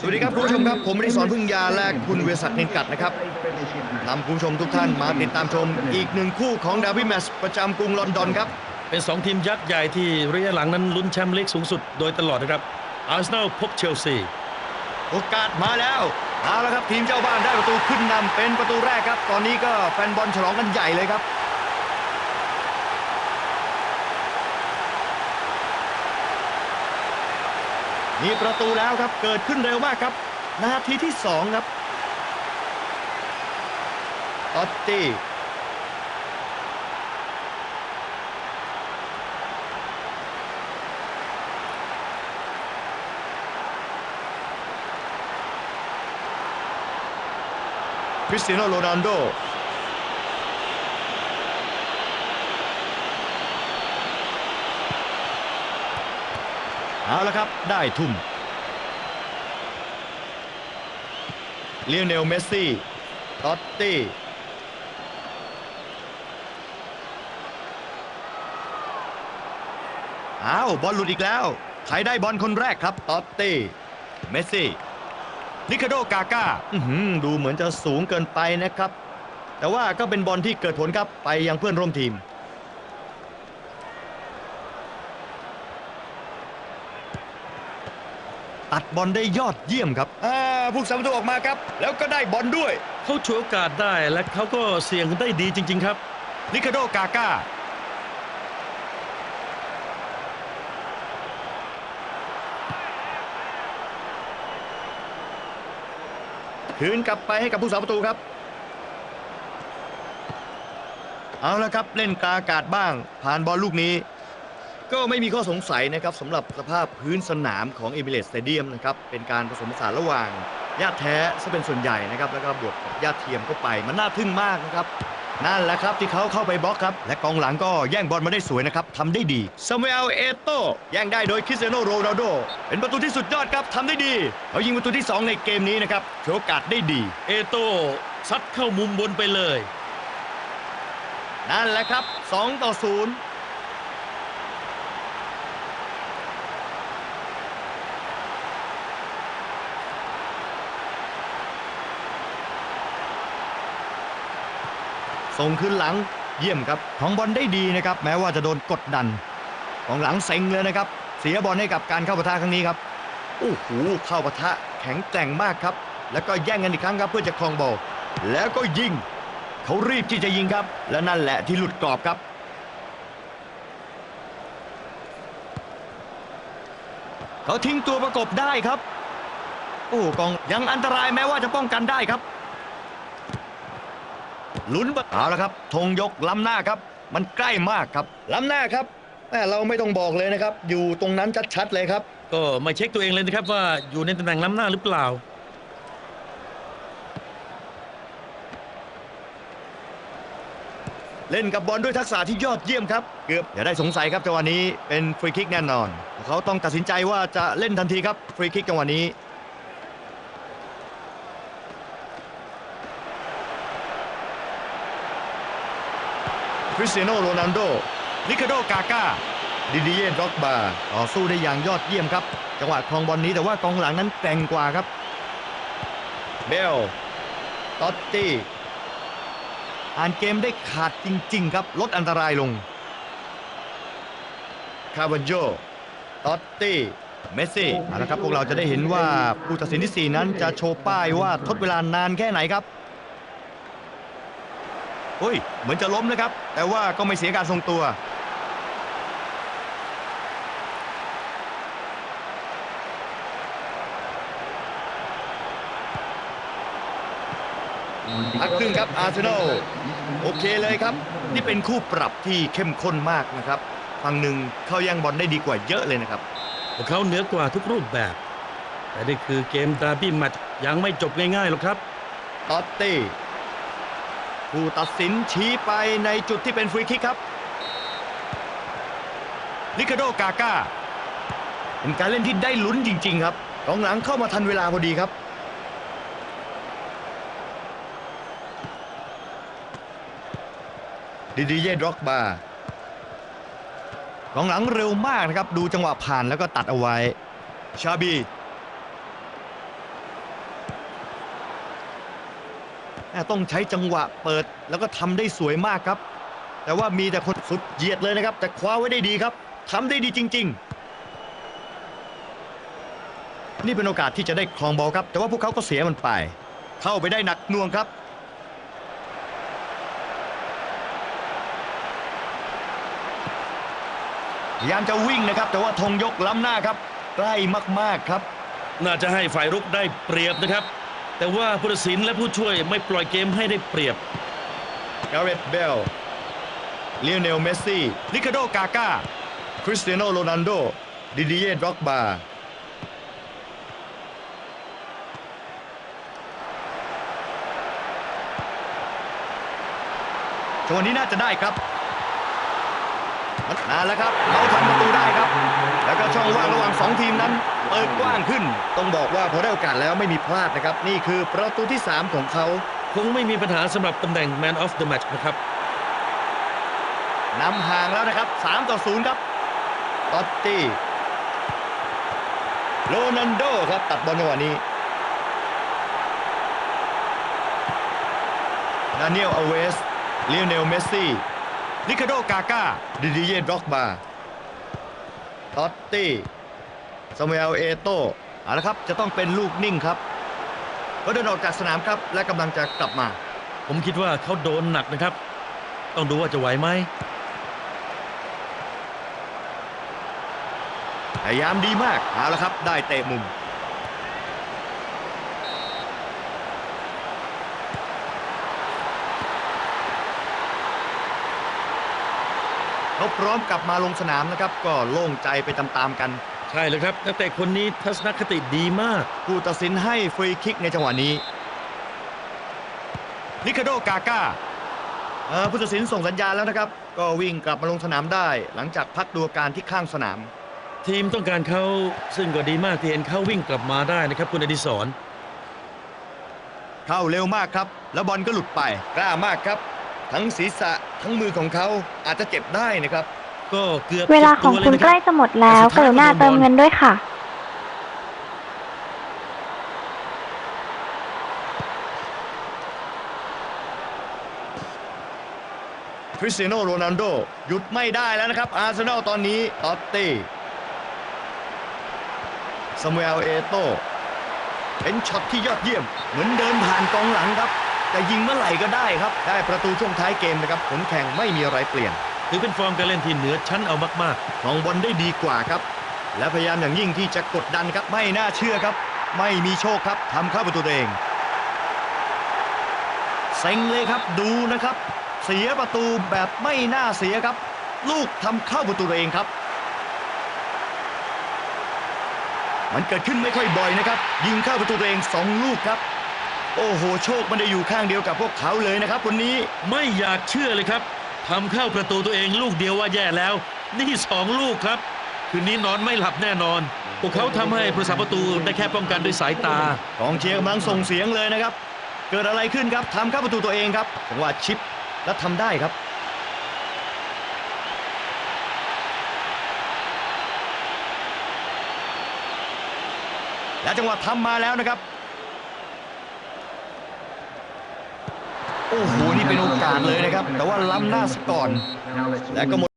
สวัสดีครับคุณผู้ชมครับ ผมริสอนพึ่งยาและคุณเวสักดิ์นินกัดนะครับนำคุณผู้ชมทุกท่านมาติดตามชมอีกหนึ่งคู่ของดาร์บี้แมตช์ประจำกรุงลอนดอนครับ เป็น 2 ทีมยักษ์ใหญ่ที่ระยะหลังนั้นลุ้นแชมป์ลีกสูงสุดโดยตลอดนะครับอาร์เซนอลพบเชลซีโอกาสมาแล้วเอาละครับทีมเจ้าบ้านได้ประตูขึ้นนำเป็นประตูแรกครับ ตอนนี้ก็แฟนบอลฉลองกันใหญ่เลยครับ มีประตูแล้วครับเกิดขึ้นเร็วมากครับ นาทีที่สองครับตอตตี้คริสเตียโนโรนัลโด เอาละครับ ได้ทุ่มเลียเนลเมสซี่ตอตตี้อ้าวบอลหลุดอีกแล้วใครได้บอลคนแรกครับตอตตี้เมสซี่ลิคาโดกาก้าอื้อหือดูเหมือนจะสูงเกินไปนะครับ แต่ว่าก็เป็นบอลที่เกิดผลครับไปยังเพื่อนร่วมทีม ตัดบอลได้ยอดเยี่ยมครับอ่าผู้สาประตูออกมาครับ แล้วก็ได้บอลด้วย เขาฉวยโอกาสได้และเขาก็เสี่ยงได้ดีจริง ๆ ครับลิคาโดกาก้าคืนกลับไปให้กับผู้สาประตูครับ เอาละครับเล่นกลางอากาศบ้าง ผ่านบอลลูกนี้ ก็ไม่มีข้อสงสัยนะครับสำหรับสภาพพื้นสนามของเอมิเรตสเตเดียมนะครับเป็นการผสมผสานระหว่างหญ้าแท้ซะเป็นส่วนใหญ่นะครับแล้วก็บวกกับหญ้าเทียมเข้าไปมันน่าทึ่งมากนะครับนั่นแหละครับที่เขาเข้าไปบล็อกครับ และกองหลังก็แย่งบอลมาได้สวยนะครับทำได้ดีซามูเอลเอโตแย่งได้โดยคริสเตียโนโรนัลโดเป็นประตูที่สุดยอดครับทำได้ดีเขายิงประตูที่ 2 ในเกมนี้นะครับโชว์โอกาสได้ดี เอโต้ซัดเข้ามุมบนไปเลย นั่นแหละครับ 2 ต่อ 0 ส่งขึ้นหลังเยี่ยมครับของบอลได้ดีนะครับ แม้ว่าจะโดนกดดัน ของหลังเซ็งเลยนะครับ เสียบอลให้กับการเข้าปะทะครั้งนี้ครับโอ้โหเข้าปะทะแข็งแกร่งมากครับ แล้วก็แย่งกันอีกครั้งครับเพื่อจะครองบอลแล้วก็ยิงเขารีบที่จะยิงครับ และนั่นแหละที่หลุดกรอบครับเขาทิ้งตัวประกบได้ครับ โอ้กองยังอันตรายแม้ว่าจะป้องกันได้ครับ ลุ้นปะเอาละครับธงยกล้ำหน้าครับ มันใกล้มากครับล้ำหน้าครับแม่เราไม่ต้องบอกเลยนะครับ อยู่ตรงนั้นชัดๆเลยครับ ก็ไม่เช็คตัวเองเลยนะครับว่าอยู่ในตำแหน่งล้ำหน้าหรือเปล่า เล่นกับบอลด้วยทักษะที่ยอดเยี่ยมครับเกือบอย่าได้สงสัยครับจังหวะนี้เป็นฟรีคิกแน่นอน เขาต้องตัดสินใจว่าจะเล่นทันทีครับฟรีคิกจังหวะนี้ คริสเตียโนโรนัลโดลิคาโดกาก้าดิดิเย่ด็อกบาต่อสู้ได้อย่างยอดเยี่ยมครับ จังหวะครองบอลนี้แต่ว่ากองหลังนั้นแกร่งกว่าครับ เบลตอตตี้อ่านเกมได้ขาดจริง ๆ ครับ ลดอันตรายลง คาร์บันโจตอตตี้ เมสซี่เอาละครับ พวกเราจะได้เห็นว่าผู้ตัดสินที่ 4 นั้นจะโชว์ป้ายว่าทดเวลานานแค่ไหนครับ เฮ้ย เหมือนจะล้มนะครับ แต่ว่าก็ไม่เสียการทรงตัว พักครึ่งครับอาร์เซนอลโอเคเลยครับ นี่เป็นคู่ปรับที่เข้มข้นมากนะครับฝั่งหนึ่งเข้าแย่งบอลได้ดีกว่าเยอะเลยนะครับพวกเขาเหนือกว่าทุกรูปแบบ แต่นี่คือเกมดาร์บี้แมตช์ยังไม่จบง่ายๆหรอกครับตอตตี้ ผู้ตัดสินชี้ไปในจุดที่เป็นฟรีคิกครับลิคาโดกาก้าเป็นการเล่นที่ได้ลุ้นจริง ๆ ครับกองหลังเข้ามาทันเวลาพอดีครับ ดิดิเย่ด็อกบากองหลังเร็วมากนะครับ ดูจังหวะผ่านแล้วก็ตัดเอาไว้ ชาบี อ่า ต้องใช้จังหวะเปิดแล้วก็ทำได้สวยมากครับ แต่ว่ามีแต่คนสุดเหยียดเลยนะครับ แต่คว้าไว้ได้ดีครับทำได้ดีจริง ๆ นี่เป็นโอกาสที่จะได้ครองบอลครับ แต่ว่าพวกเขาก็เสียมันไป เข้าไปได้หนักน่วงครับพยายามจะวิ่งนะครับ แต่ว่าธงยกล้ำหน้าครับใกล้มากๆครับ น่าจะให้ฝ่ายรุกได้เปรียบนะครับ แต่ว่าผู้ตัดสินและผู้ช่วยไม่ปล่อยเกมให้ได้เปรียบกาเรตเบลเล o เนลเมสซี่ริคาโดกาก้าคริสเตียโนโรนัลโดดิดิเย่ดร็อกบาจังหวะนี้น่าจะได้ครับนานแล้วครับเขาทำประตูได้ครับ แล้วก็ช่องว่างระหว่างสองทีมนั้นเปิดกว้างขึ้น ต้องบอกว่าพอได้โอกาสแล้วไม่มีพลาดนะครับ นี่คือประตูที่ 3 ของเขา คงไม่มีปัญหาสำหรับตำแหน่ง Man of the Match นะครับนำห่างแล้วนะครับ 3 ต่อ 0 ครับตอตตี้โรนันโดครับ ตัดบอลจังหวะนี้ดานิเอลอเวสเล o เนลเมสซี่ริคาโดกาก้าดิดิเย่ดร็อกบาตอตตี้ ซามูเอลเอโตเอาละครับ จะต้องเป็นลูกนิ่งครับก็เดินออกจากสนามครับ และกำลังจะกลับมา ผมคิดว่าเขาโดนหนักนะครับ ต้องดูว่าจะไหวไหมพยายามดีมากเอาละครับ ได้เตะมุม เขาพร้อมกลับมาลงสนามนะครับ ก็โล่งใจไปตามๆกัน ใช่เลยครับนักเตะคนนี้ทัศนคติดีมาก ผู้ตัดสินให้ฟรีคิกในจังหวะนี้ลิคาโดกาก้าเอ่อผู้ตัดสินส่งสัญญาณแล้วนะครับ ก็วิ่งกลับมาลงสนามได้ หลังจากพักดูอาการที่ข้างสนาม ทีมต้องการเขาซึ่งก็ดีมากที่เห็นเขาวิ่งกลับมาได้นะครับ คุณอดิศรเข้าเร็วมากครับ แล้วบอลก็หลุดไปกล้ามากครับ ทั้งศีรษะทั้งมือของเขาอาจจะเจ็บได้นะครับ ก็เกือบเวลาของสุดตัวคุณยนะใกรับล้จะหมดแล้วแต่กสุดท้ายรุณาก็โดนเติมบอลเงินด้วยค่ะ คริสเตียโนโรนัลโดหยุดไม่ได้แล้วนะครับ อาร์เซนอลตอนนี้ตอตตี้ซามูเอลเอโตเป็นช็อตที่ยอดเยี่ยม เหมือนเดินผ่านกองหลังครับ แต่ยิงเมื่อไหร่ก็ได้ครับ ได้ประตูช่วงท้ายเกมนะครับผลแข่งไม่มีอะไรเปลี่ยน ถือเป็นฟอร์มการเล่นที่เหนือชั้นเอามากครองบอลได้ดีกว่าครับ และพยายามอย่างยิ่งที่จะกดดันครับไม่น่าเชื่อครับ ไม่มีโชคครับทำเข้าประตูตัวเองเซ็งเลยครับดูนะครับ เสียประตูแบบไม่น่าเสียครับ ลูกทำเข้าประตูตัวเองครับ มันเกิดขึ้นไม่ค่อยบ่อยนะครับ ยิงเข้าประตูตัวเองสองลูกครับ โอ้โห โชคมันได้อยู่ข้างเดียวกับพวกเขาเลยนะครับวันนี้ๆไม่อยากเชื่อเลยครับ ทำเข้าประตูตัวเองลูกเดียวว่าแย่แล้ว นี่สองลูกครับ คืนนี้นอนไม่หลับแน่นอน พวกเขาทำให้ผู้สาประตูได้แค่ป้องกันด้วยสายตากองเชียร์กำลังส่งเสียงเลยนะครับ เกิดอะไรขึ้นครับทำเข้าประตูตัวเองครับจังหวะชิปแล้วทำได้ครับและจังหวะทำมาแล้วนะครับ โอ้โหนี่เป็นโอกาสเลยนะครับ แต่ว่าล้ำหน้าซะก่อนและก็หมด